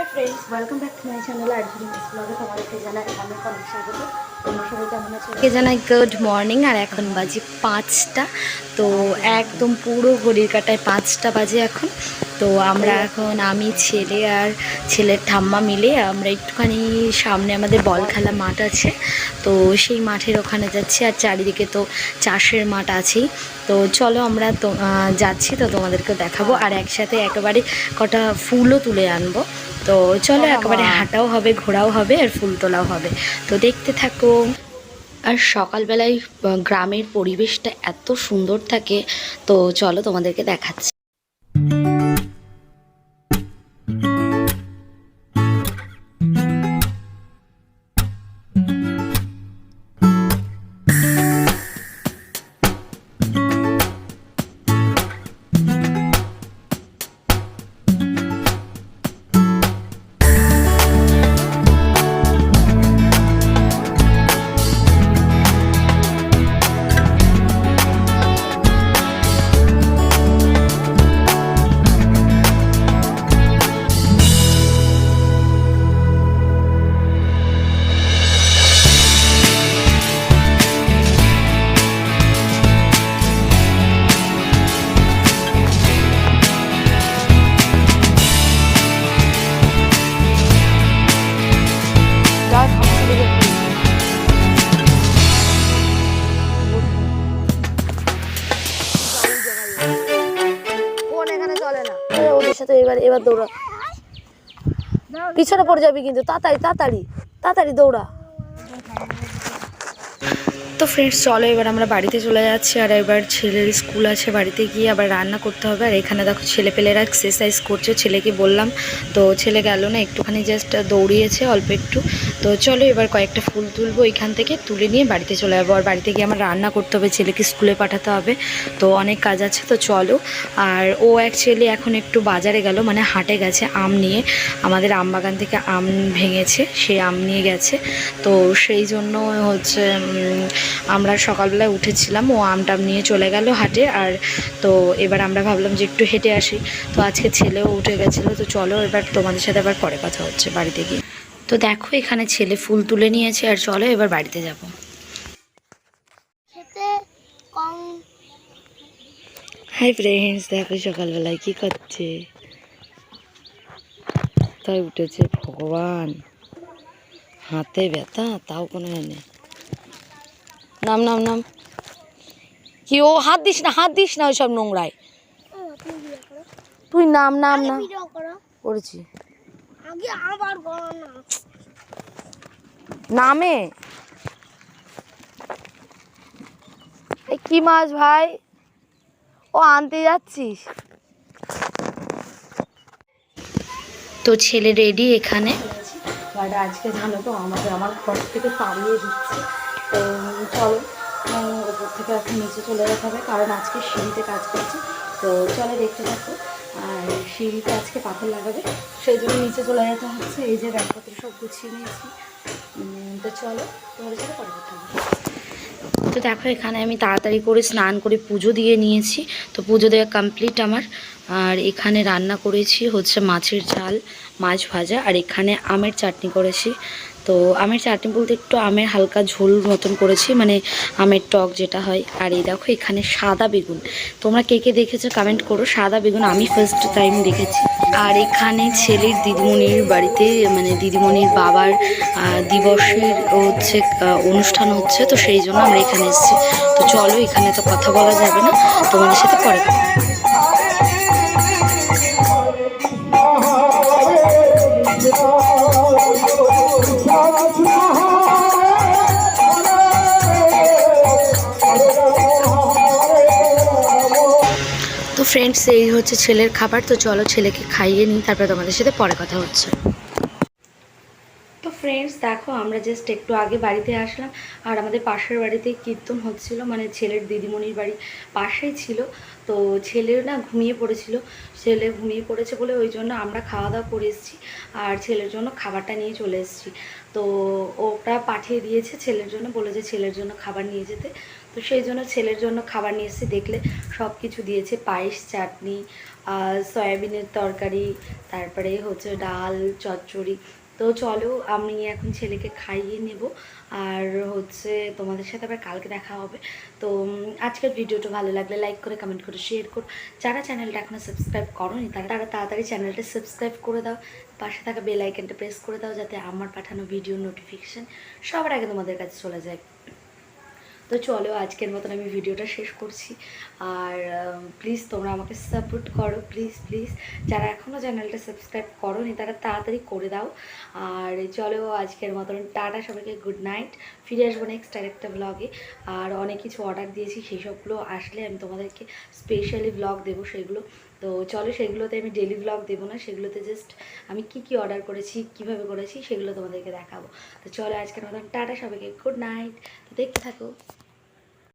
Hi friends welcome back to my channel ব্লগে তোমাদেরকে জানাই অনেক অনেক স্বাগত সবাই কেমন আছো? কে জানাই গুড মর্নিং আর এখন বাজে পাঁচটা। তো একদম পুরো ঘড়ির কাটায় পাঁচটা বাজে এখন। তো আমরা এখন আমি ছেলে আর ছেলের ঠাম্মা মিলে আমরা একটুখানি সামনে আমাদের বল খেলা মাঠ আছে। তো সেই মাঠের ওখানে যাচ্ছি আর চারিদিকে তো চাষের মাঠ আছেই। তো চলো আমরা তো যাচ্ছি তো তোমাদেরকে দেখাবো আর একসাথে একেবারে কটা ফুলও তুলে আনব। তো চলো একেবারে হাঁটাও হবে ঘোরাও হবে আর ফুল তোলাও হবে। তো দেখতে থাকো। আর সকালবেলায় গ্রামের পরিবেশটা এত সুন্দর থাকে। তো চলো তোমাদেরকে দেখাচ্ছি। সাথে এবার এবার দৌড়া। পিছনে পড়ে যাবি কিন্তু তাড়াতাড়ি তাড়াতাড়ি তাড়াতাড়ি দৌড়া। তো ফ্রেন্ডস চলো এবার আমরা বাড়িতে চলে যাচ্ছি আর এবার ছেলের স্কুল আছে, বাড়িতে গিয়ে আবার রান্না করতে হবে। আর এখানে দেখো ছেলেপেলেরা এক্সারসাইজ করছে, ছেলেকে বললাম। তো ছেলে গেল না, একটুখানি জাস্ট দৌড়িয়েছে অল্প একটু। তো চলো এবার কয়েকটা ফুল তুলবো এখান থেকে, তুলে নিয়ে বাড়িতে চলে যাব। আর বাড়িতে গিয়ে আমার রান্না করতে হবে, ছেলেকে স্কুলে পাঠাতে হবে। তো অনেক কাজ আছে, তো চলো। আর ও অ্যাকচুয়ালি এখন একটু বাজারে গেল মানে হাটে গেছে আম নিয়ে। আমাদের আম বাগান থেকে আম ভেঙেছে, সে আম নিয়ে গেছে। তো সেই জন্য হচ্ছে আমরা সকালবেলায় উঠেছিলাম ও আমটাম নিয়ে চলে গেল হাটে আর তো এবার আমরা ভাবলাম যে একটু হেঁটে আসি। তো আজকে ছেলেও উঠে গেছিল তো চলো এবার তোমাদের সাথে আবার পরে কথা হচ্ছে বাড়িতে গিয়ে। তো দেখো এখানে ছেলে ফুল তুলে নিয়েছে আর চলো এবার বাড়িতে যাব। হাই ফ্রেন্ডস দেখো সকালবেলায় কি করছে? তাই উঠেছে ভগবান। হাতে ব্যথা তাও কোনো নেই। নাম নাম নাম। কি ও হাত দিস না হাত দিস না ওই সব নোংরায়। তুই নাম নাম না করেছি। আগে আবার করো না। নামে? এই কি মাছ ভাই? ও আনতে যাচ্ছিস? তো ছেলে রেডি এখানে? বাট আজকে জানো তো আমাদের আমার ঘর থেকে তাড়িয়ে দিচ্ছে। তো চলো ওপর থেকে এখন নিচে চলে যেতে হবে, কারণ আজকে সিঁড়িতে কাজ করছে। তো চলে দেখতে থাকো, আর সিঁড়িতে আজকে পাথর লাগাবে, সেই জন্য নিচে চলে যেতে হচ্ছে। এই যে ব্যাগপত্র সব গুছিয়ে নিয়েছি। তো চলো, তোমাদের সাথে পরে কথা হবে। তো দেখো, এখানে আমি তাড়াতাড়ি করে স্নান করে পুজো দিয়ে নিয়েছি। তো পুজো দেওয়া কমপ্লিট আমার। আর এখানে রান্না করেছি হচ্ছে মাছের ঝাল, মাছ ভাজা, আর এখানে আমের চাটনি করেছি। তো আমের চাটনি বলতে একটু আমের হালকা ঝোল মতন করেছি মানে আমের টক যেটা হয়। আর এই দেখো, এখানে সাদা বেগুন। তোমরা কে কে দেখেছ কমেন্ট করো। সাদা বেগুন আমি ফার্স্ট টাইম দেখেছি। আর এখানে ছেলের দিদিমণির বাড়িতে মানে দিদিমণির বাবার দিবসের হচ্ছে অনুষ্ঠান হচ্ছে, তো সেই জন্য আমরা এখানে এসেছি। তো চলো, এখানে তো কথা বলা যাবে না। তোমাদের সাথে পরে ফ্রেন্ডস এই হচ্ছে ছেলের খাবার। তো চলো ছেলেকে খাইয়ে নিই, তারপরে তোমাদের সাথে পরে কথা হচ্ছে। তো ফ্রেন্ডস দেখো, আমরা জাস্ট একটু আগে বাড়িতে আসলাম, আর আমাদের পাশের বাড়িতে কীর্তন হচ্ছিল মানে ছেলের দিদিমণির বাড়ি পাশেই ছিল। তো ছেলে না ঘুমিয়ে পড়েছিল, ছেলে ঘুমিয়ে পড়েছে বলে ওই জন্য আমরা খাওয়া দাওয়া করে এসেছি, আর ছেলের জন্য খাবারটা নিয়ে চলে এসেছি। তো ওটা পাঠিয়ে দিয়েছে ছেলের জন্য বলে যে ছেলের জন্য খাবার নিয়ে যেতে। তো সেই জন্য ছেলের জন্য খাবার নিয়ে এসেছি। দেখলে সব কিছু দিয়েছে, পায়েস, চাটনি সয়াবিনের তরকারি, তারপরে হচ্ছে ডাল, চচ্চড়ি। তো চলো, আমি এখন ছেলেকে খাইয়ে নেব। আর হচ্ছে তোমাদের সাথে আবার কালকে দেখা হবে। তো আজকের ভিডিওটা ভালো লাগলে লাইক করে কমেন্ট করে শেয়ার করো। যারা চ্যানেলটা এখনও সাবস্ক্রাইব করোনি, তারা তারা তাড়াতাড়ি চ্যানেলটা সাবস্ক্রাইব করে দাও। পাশে থাকা বেল আইকনটা প্রেস করে দাও, যাতে আমার পাঠানো ভিডিও নোটিফিকেশান সবার আগে তোমাদের কাছে চলে যায়। তো চলো, আজকের মতন আমি ভিডিওটা শেষ করছি। আর প্লিজ তোমরা আমাকে সাপোর্ট করো প্লিজ প্লিজ যারা এখনও চ্যানেলটা সাবস্ক্রাইব করো নি তারা তাড়াতাড়ি করে দাও। আর চলো, আজকের মতন টাটা সবাইকে গুড নাইট ফিরে আসব নেক্সট আরেকটা ব্লগে আর অনেক কিছু অর্ডার দিয়েছি, সেই সবগুলো আসলে আমি তোমাদেরকে স্পেশালি ব্লগ দেবো সেগুলো। তো চলো, সেগুলোতে আমি ডেলি ব্লগ দেবো না, সেগুলোতে জাস্ট আমি কি কি অর্ডার করেছি, কীভাবে করেছি, সেগুলো তোমাদেরকে দেখাবো। তো চলো, আজকের মতন টাটা সবাইকে গুড নাইট তো দেখতে থাকো।